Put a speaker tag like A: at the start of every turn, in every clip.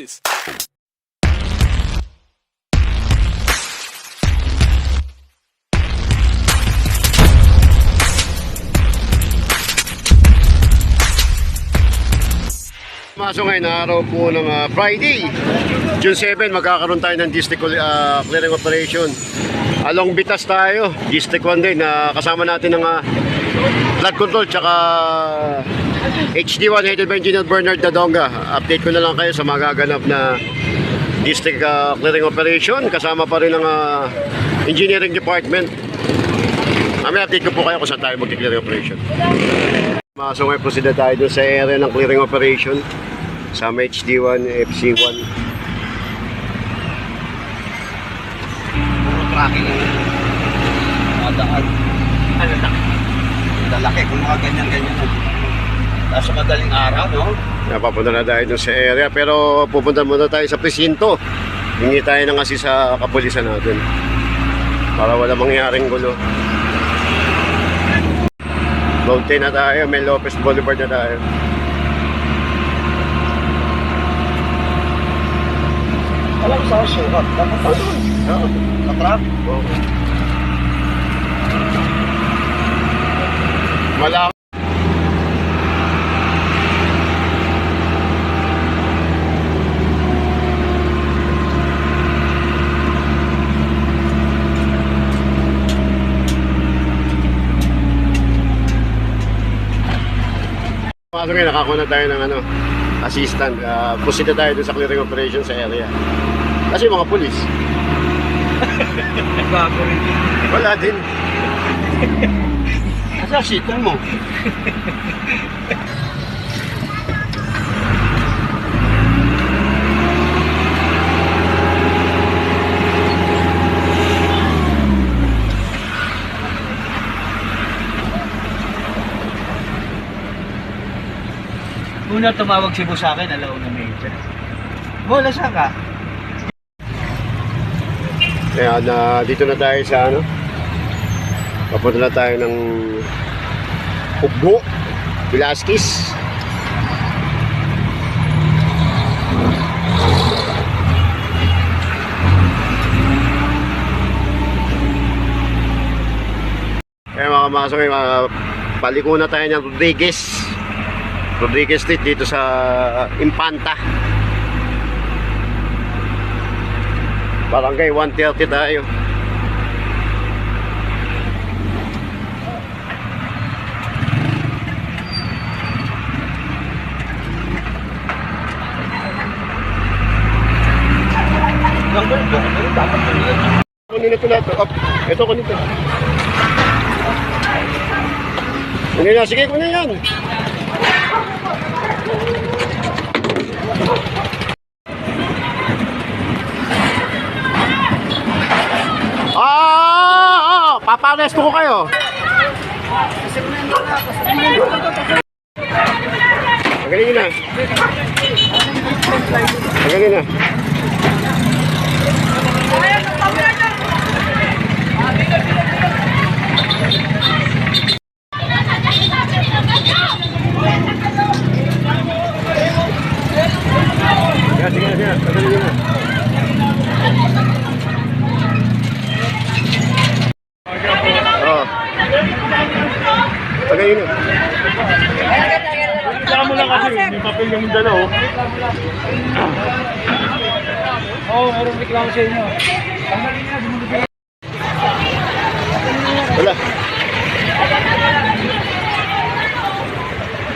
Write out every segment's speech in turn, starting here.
A: this?
B: Maso ngayon, araw po ng ah, Friday, June 7, magkakaroon tayo ng district ah, clearing operation. Along Bitas tayo, District 1 din, na kasama natin ng ah, flood control tsaka HD1 headed by Engineer Bernard Dadonga. Update ko na lang kayo sa magaganap na district ah, clearing operation. Kasama pa rin ng ah, engineering department. Mamaya update ko po kayo kung saan tayo mag-clearing operation. Maso ngayon proceed tayo dun sa area ng clearing operation sa HD1, FC1.
C: Puro tracking ang nadaan. Ano na? Lalaki kung mga ganyan-ganyan. Tapos sa madaling araw, no?
B: Napapunta na tayo sa area pero pupunta muna tayo sa presinto. Hingi tayo ng assist sa kapulisan natin para wala mangyaring gulo. 10 na tayo, Mel Lopez Boulevard na tayo.
C: Alam sa sukat. Dapat pa doon.
B: Oo.
C: Sa.
B: Malaki. Pasok ngayon, nakakuha na tayo ng ano, assistant. Uh, proceed na tayo dun sa clearing operation sa area. Kasi mga pulis,
C: Bago rin.
B: wala din.
C: Kasi asitan mo. Una tumawag si Bo sa akin, alaw na medyo. Bo, nasa ka?
B: Kaya na dito na tayo sa ano. Papunta na tayo ng Ugbo, Velasquez. Kaya mga kamasok, paliko na tayo ng Rodriguez. Rodriguez Street dito sa Impanta. Barangay 130 tayo. Kunin ito lahat. Oh, ito kunin ito. Kunin na. Sige, kunin yan. Ah, ah, paparesto ko kayo. Magaling na. Magaling na. Sige, sige, sige. Magaling na. Oh. Tagayin na.
D: Kaya mo lang kasi, may papel yung dala oh.
C: Oo, oh, meron reklamo sa inyo.
B: Wala.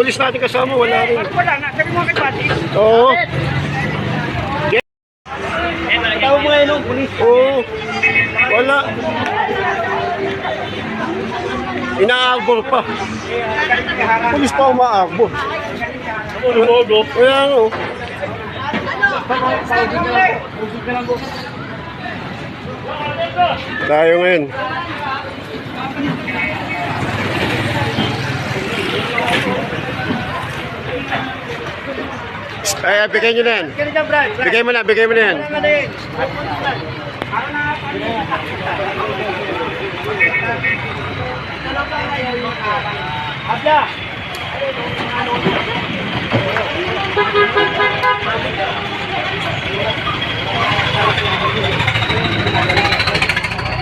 B: Pulis natin kasama, wala rin.
D: Wala na, sabi mo kay Pati.
B: Oo.
C: Tawag mo ngayon ng pulis.
B: Oo. Wala. Inaarbor pa. Pulis pa umaarbor.
D: Lumogo.
B: Kaya ano. Tayo ngayon. Ay, bigay nyo na yan. Bigay mo na, bigay mo na yan.
D: Abla!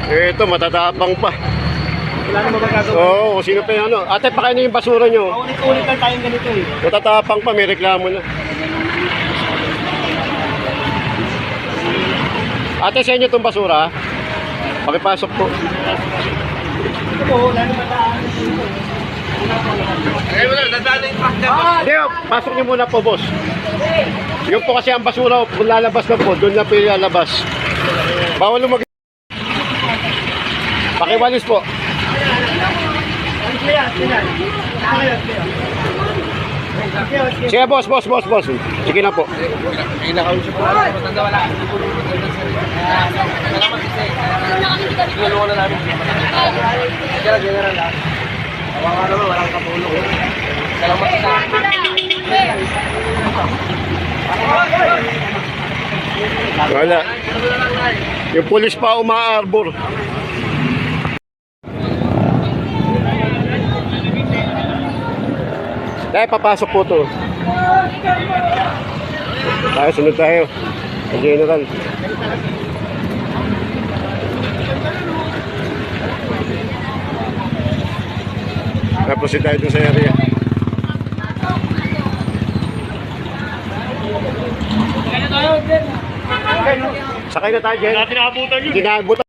B: Ito, matatapang pa.
D: Wala na magagawa.
B: Oo, sino pa yung ano? Ate, pakain na yung basura nyo.
D: Paulit-ulit lang tayong ganito eh.
B: Matatapang pa, may reklamo na. Ate, sa inyo itong basura? Pakipasok po.
D: Po.
C: Eh, wala, dadaan yung truck na.
B: Hindi, pasok niyo muna po, boss. Yung po kasi ang basura, kung lalabas na po, doon na po yung lalabas. Bawal lumag... Pakiwalis po.
D: Kaya, kaya.
B: Sige, boss, boss, boss, boss. Sige na po.
C: Ko lang. Matanda wala. Na namin. General. Salamat sa
B: Wala. Yung pulis pa umaarbor. Dahil papasok po to. Tayo, sunod tayo. Sa general. Tapos tayo dun sa area. Sakay na tayo, Jen.
D: Natin nakabutan yun.
B: Ginabutan.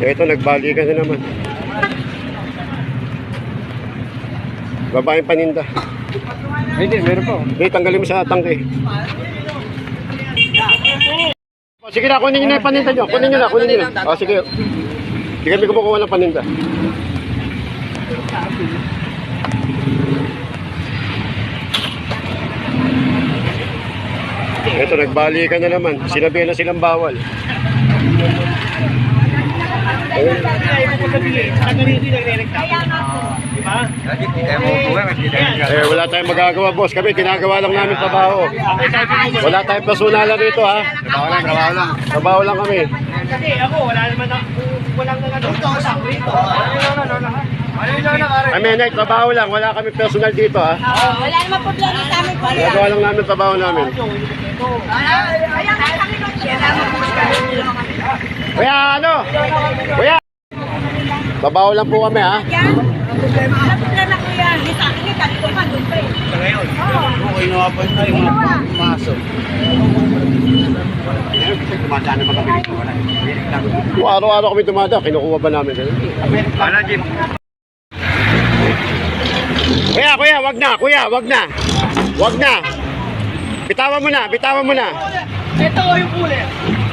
B: Ito, nagbalikan na naman. Babaeng paninda.
C: Hindi, meron pa.
B: Hindi, tanggalin mo sa tangke. O, sige na, kunin nyo na yung paninda nyo. Kunin nyo na, kunin nyo na. O, sige. Hindi kami kumukuha ng paninda. Ito, nagbalikan na naman. Sinabihan na silang bawal.
D: Ba?
C: Kaya nga,
B: Eh, wala tayong magagawa, boss. Kami, ginagawa lang namin trabaho. Wala tayong personalan dito, ha?
C: Trabaho lang, trabaho lang.
B: Trabaho lang kami.
D: Kasi ako, wala naman na, walang nagano. Ito, sa rito. Ano yung lang na
B: Kami, Nek, trabaho lang. Wala kami personal dito, ha?
A: Oo, wala naman problema sa amin po.
B: Ginagawa lang namin trabaho namin. Kuya, ano? Kuya! Trabaho lang po kami, ha?
A: Yan. Problema, ang problema ko yan. Di sa akin, dito ka, doon pa eh.
D: Ngayon.
A: Oo.
C: Okay, nawapan tayo mga pumasok. Tumadaan naman kami dito. Wala. Meron lang.
B: Kung araw-araw kami tumada, kinukuha ba namin? ganun?
C: Wala, Jim.
B: Kuya, kuya, wag na, kuya, wag na. Wag na. Bitawan mo na, bitawan mo na.
D: Ito yung kulay.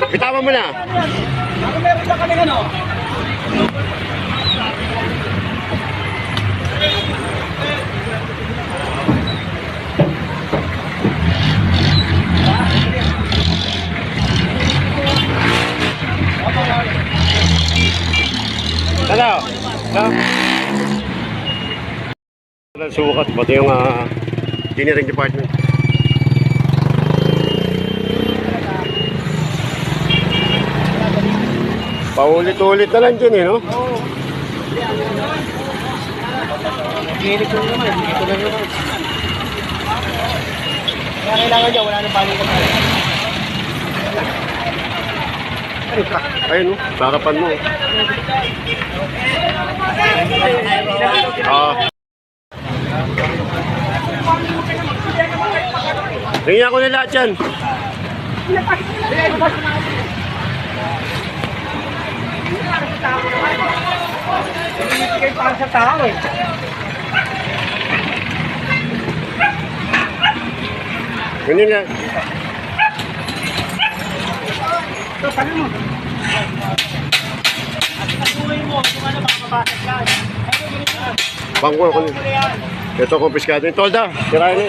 B: Bitawan mo na.
D: Ano meron na kami ano?
B: Ano? Ano? Walang sukat, pati yung uh, engineering department. Paulit-ulit na lang dyan eh, no?
D: Ginig ko naman. Ito na naman. Kaya kailangan niya, wala nang balikan tayo.
B: Ayun, no? Sarapan mo. Ah. Tingnan ko na lahat yan.
D: Binibigay para sa tao eh.
B: Ganyan lang.
D: Ito, sabi mo.
B: Bangko ko
D: din.
B: Ito kumpiskado. Tolda, tirahin mo.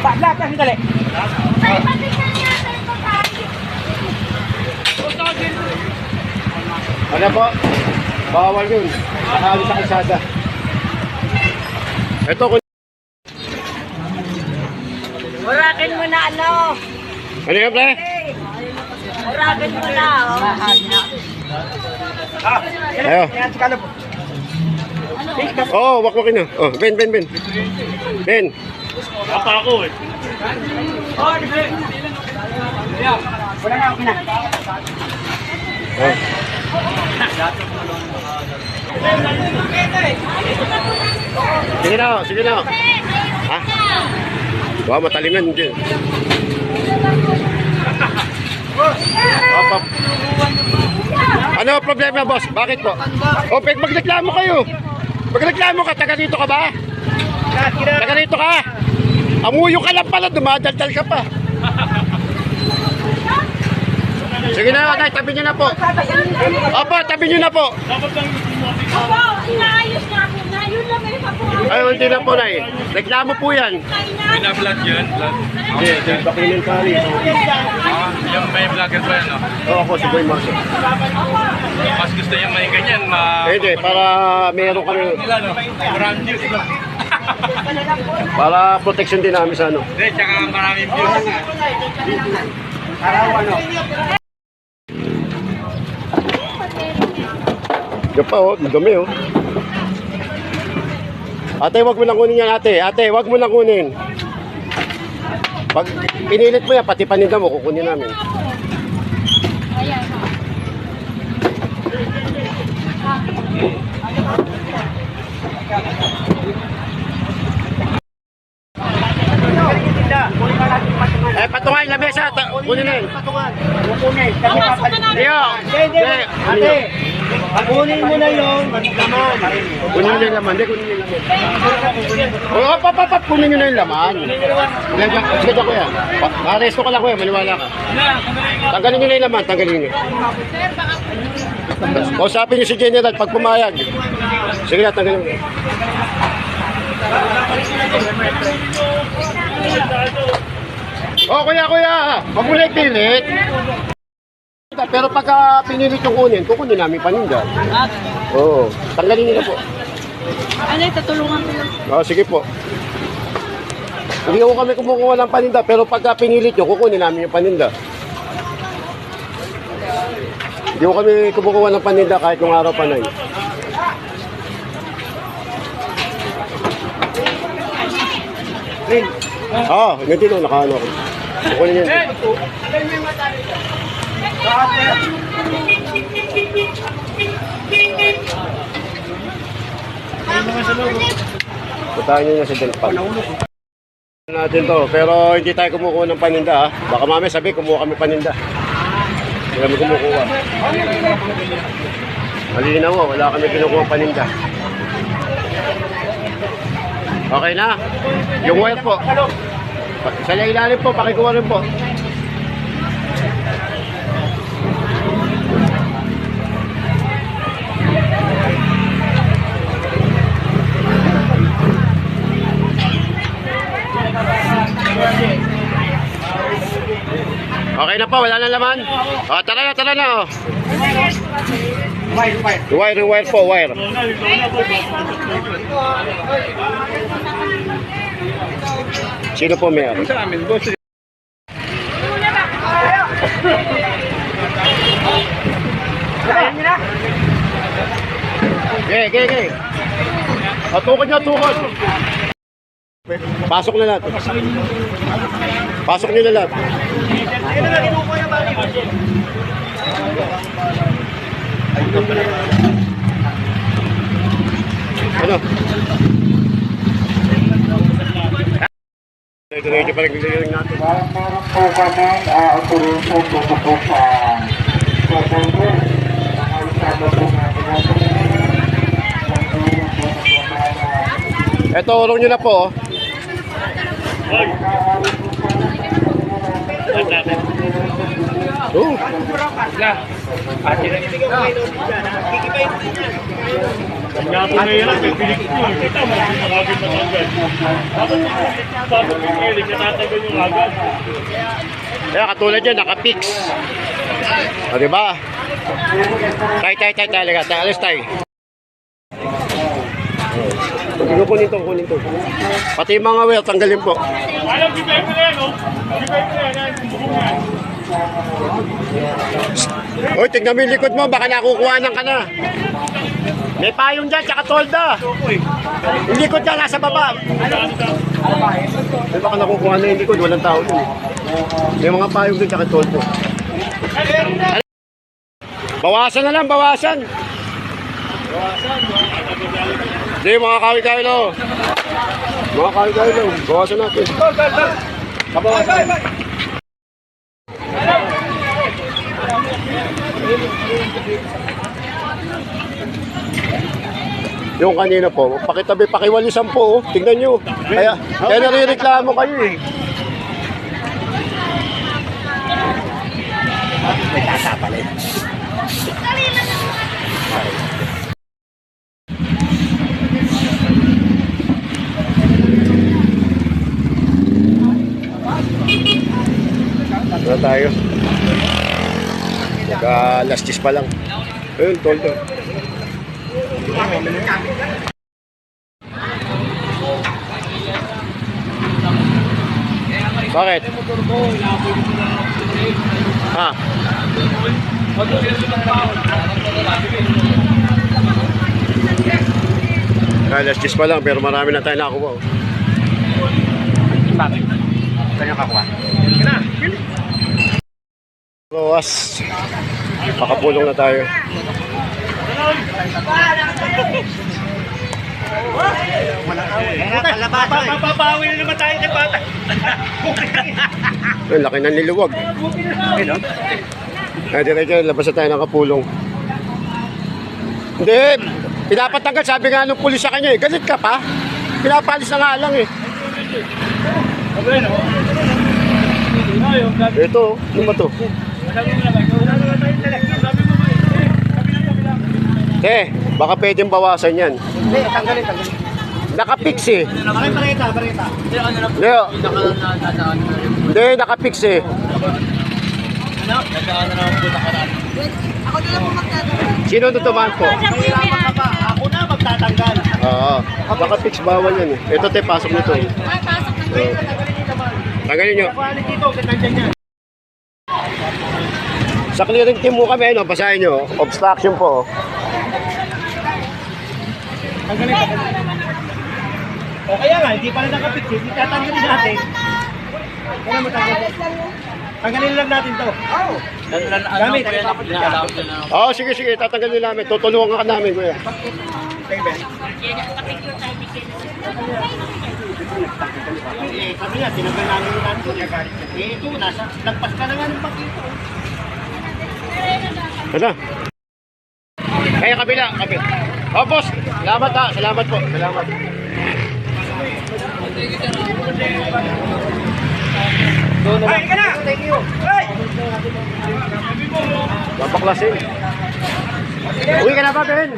D: Patla, kasi dali.
A: Ay, patikan niya.
B: Ano po? Bawal yun. Nakahali sa kalsada. Ito,
A: Urakin mo na ano.
B: Ano yan, pre?
A: Urakin mo na. Oh.
B: Ayo. Oh, wakwakin na. Oh, Ben, Ben, Ben. Ben.
D: Apa ako eh.
B: Oh. Sige na, oh, sige na. oh. Ha? Wow, matalim yan. Hindi. Ano problema, boss? Bakit po? O, peg, magreklamo kayo. Magreklamo ka, taga dito ka ba? Taga dito ka? Amuyo ka lang pala, dumadaldal ka pa. Sige na, tabi niyo na po. Opo, tabi niyo na po.
A: Opo, inaayos na ako na. Yun lang may papuha.
B: Ay, hindi na po, nay. Reklamo po yan.
D: Pina-vlog yun. Vlog.
B: Hindi, yung bakilin pa rin.
D: Ah, yung may vlogger pa yan, no?
B: Oo, ako si Boy Marcos.
D: Mas gusto yung may ganyan, ma...
B: Eh, Hindi, para meron kami,
D: Nila, no? Maraming views.
B: para protection din namin sa ano.
D: Hindi, tsaka maraming views.
B: Yan pa, oh, ang dumi, oh. Ate, wag mo na kunin yan, ate. Ate, wag mo na kunin. Pag pinilit mo yan, pati paninda mo, kukunin namin. Eh, patungan lamesa. Kunin na yun. Iyo. Hindi. Ate.
C: Kunin mo na yung laman.
B: Kunin nyo yung laman. Hindi, kunin nyo yung laman. Oo, pap, pap, pap, kunin nyo na yung laman. Sige, ko yan. Maresto ka lang kuya, maniwala ka. Tanggalin nyo na yung laman, tanggalin nyo. Kausapin nyo si General pag pumayag. Sige na, tanggalin mo. Oh, kuya, kuya, wag mo na ipilit. Pero pagka pinilit yung kunin, kukunin namin paninda. Oo, tanggalin nila po.
A: Ano, tutulungan ko lang.
B: Oh, sige po. Hindi ko kami kumukuha ng paninda, pero pagka pinilit nyo, kukunin namin yung paninda. Hindi ko kami kumukuha ng paninda kahit kung araw pa na yun. Oo, oh, hindi no, nakaano ako. Kukunin yun. Putahin nyo na si Delpan. natin to, pero hindi tayo kumukuha ng paninda ha. Baka mamaya sabi, kumuha kami paninda. Hindi kami kumukuha. Malinaw mo, wala kami kinukuha paninda. Okay na. Yung wire po. Sa ilalim po, pakikuha rin po. Okay na po, wala na laman. O, tara na, tara na. Oh. Wire, wire po, wire. Sino po may ari?
D: Sa amin, boss.
B: Okay, okay, okay. O, tukod nyo, tukod. Pasok na lahat. Pasok nyo na lahat. Ano? Pa rin yung natin.
E: Meron po kami uh, operation dito po sa po natin.
B: Ito, urong nyo na po. oh. Oh.
D: Nga po na yan, may ko. Kita mo, makagin matanggal. Tapos, tapos yung kilig, natatagal yung agad.
B: Kaya katulad yan, nakapix. O, di ba? Tay, tay, tay, talaga. Tay, alis tay. Ano kunin to, kunin to. Pati yung mga wheel, tanggalin po.
D: Alam, gibay ko na yan, oh. Gibay ko na yan.
B: Hoy, tignan mo yung likod mo, baka nakukuhanan ka na. May payong dyan, tsaka tolda. Yung likod dyan, nasa baba. May baka nakukuha na yung likod, walang tao dun. May mga payong dun, tsaka tolda. Bawasan na lang, bawasan. Hindi, mga kawin-kawin lo. Mga kawin-kawin lo, bawasan natin. Kabawasan. Yung kanina po, pakitabi, pakiwalisan po, oh. tignan nyo. Kaya, kaya narireklamo kayo eh. Ano tayo? Magka last cheese pa lang. Ayun, toldo. Bakit? Ha? Ah, last cheese pa lang, pero marami na tayo nakuha. oh. Bawas. Makapulong na tayo.
D: Papapawi na naman tayo kay bata.
B: Ay, laki ng niluwag. Ay, diretso, labas na tayo ng kapulong. Hindi, pinapatanggal. Sabi nga nung pulis sa kanya eh, galit ka pa? Pinapalis na nga lang eh. Ito, ano ba to? Eh, baka pwedeng bawasan yan.
C: Hindi, tanggalin, tanggalin.
B: Nakapix eh.
C: Bakit pareta, pareta?
B: Leo. Hindi, nakapix eh.
A: Ako na lang po magtatanong.
B: Sino tutumaan po?
C: Mahirapan ka pa. Ako na magtatanggal.
B: Oo. Nakapix bawal yan eh. Ito te, pasok nito eh.
A: Ay, pasok na
B: Oo. Tanggalin nyo.
C: Dito, yan.
B: Sa clearing team mo kami, ano, basahin nyo. Obstruction po. Oh.
C: Tanggalin, tanggalin. O kaya nga, hindi pa rin nakapit. Hindi tatanggalin natin. Kaya matanggalin. Tanggalin lang natin to. Oo. Gamit.
B: Oo, oh, sige, sige. Tatanggalin namin. Tutulungan ka namin, kuya.
C: Eh, kami nga, tinanggal namin yung natin. Eh, ito, nasa, nagpas ka na nga ng bakito.
B: Ano? Kaya kabila, kabila. Oh, boss. Salamat ha. Salamat po. Salamat.
C: Ay, ka na! Thank you. Ay!
B: Babaklasin. Uwi ka na ba, Ben?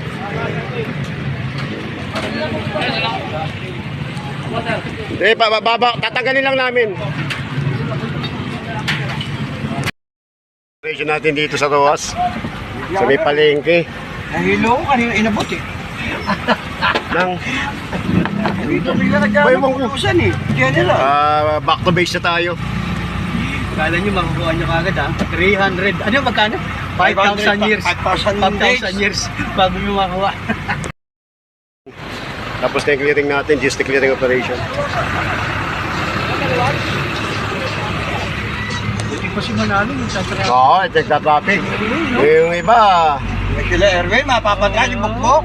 B: Eh, baba, baba, tatanggalin lang namin. Operation natin dito sa Roas. Sa may palengke.
C: Nahilo ko kanina inabot eh.
B: Ng,
C: Dito bigla nagkakaroon
B: mong-
C: ng utusan eh. Diyan nila.
B: ah, back to base na tayo.
C: Kala nyo makukuha nyo kagad ha? 300, ano magkano? 5,000 years. 5,000 5,000 years bago nyo makuha.
B: Tapos na yung clearing natin, just the clearing operation.
C: Hindi pa si Manalo yung sasara.
B: Oo, oh, check that traffic. Yung iba,
C: Kila Erwin, mapapatay yung bukbok.